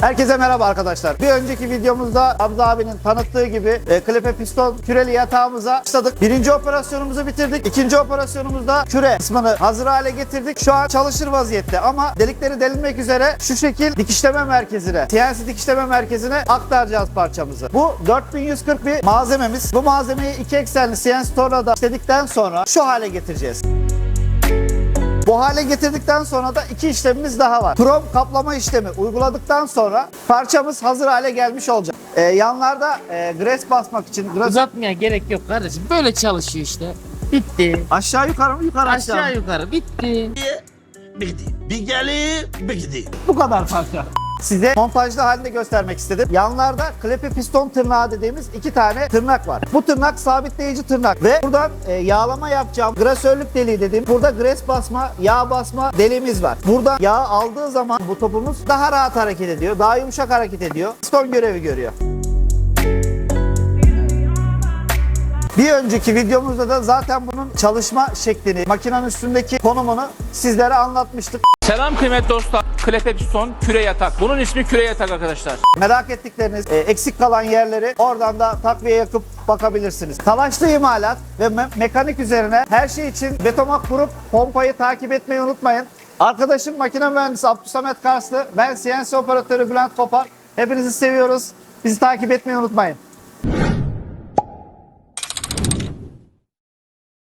Herkese merhaba arkadaşlar. Bir önceki videomuzda Hamza abinin tanıttığı gibi e, klepe piston küreli yatağımıza başladık. Birinci operasyonumuzu bitirdik. İkinci operasyonumuzda küre kısmını hazır hale getirdik. Şu an çalışır vaziyette ama delikleri delinmek üzere şu şekil dikişleme merkezine, CNC dikişleme merkezine aktaracağız parçamızı. Bu 4140 bir malzememiz. Bu malzemeyi iki eksenli CNC tornada işledikten sonra şu hale getireceğiz. Bu hale getirdikten sonra da iki işlemimiz daha var. Krom kaplama işlemi uyguladıktan sonra parçamız hazır hale gelmiş olacak. Ee, yanlarda e, gres basmak için gres Uzatmaya gerek yok kardeşim. Böyle çalışıyor işte. Bitti. aşağı yukarı mı yukarı aşağı, Aşağı yukarı bitti. Bigdi. Bir gelir, bigdi. Bu kadar parça. Size montajlı halinde göstermek istedim. Yanlarda klepe piston tırnağı dediğimiz iki tane tırnak var. Bu tırnak sabitleyici tırnak ve buradan e, yağlama yapacağım grasörlük deliği dediğim burada gres basma, yağ basma deliğimiz var. Burada yağ aldığı zaman bu topumuz daha rahat hareket ediyor, daha yumuşak hareket ediyor. Piston görevi görüyor. Bir önceki videomuzda da zaten bunun çalışma şeklini, makinenin üstündeki konumunu sizlere anlatmıştık. Selam kıymetli dostlar. Klepe piston, küre yatak. Bunun ismi küre yatak arkadaşlar. Merak ettikleriniz, e, eksik kalan yerleri oradan da takviye yakıp bakabilirsiniz. Savaşlı imalat ve me- mekanik üzerine her şey için Betomak Grup pompayı takip etmeyi unutmayın. Arkadaşım makine mühendisi Abdülsamet Karslı, ben CNC operatörü Bülent Kopar. Hepinizi seviyoruz. Bizi takip etmeyi unutmayın.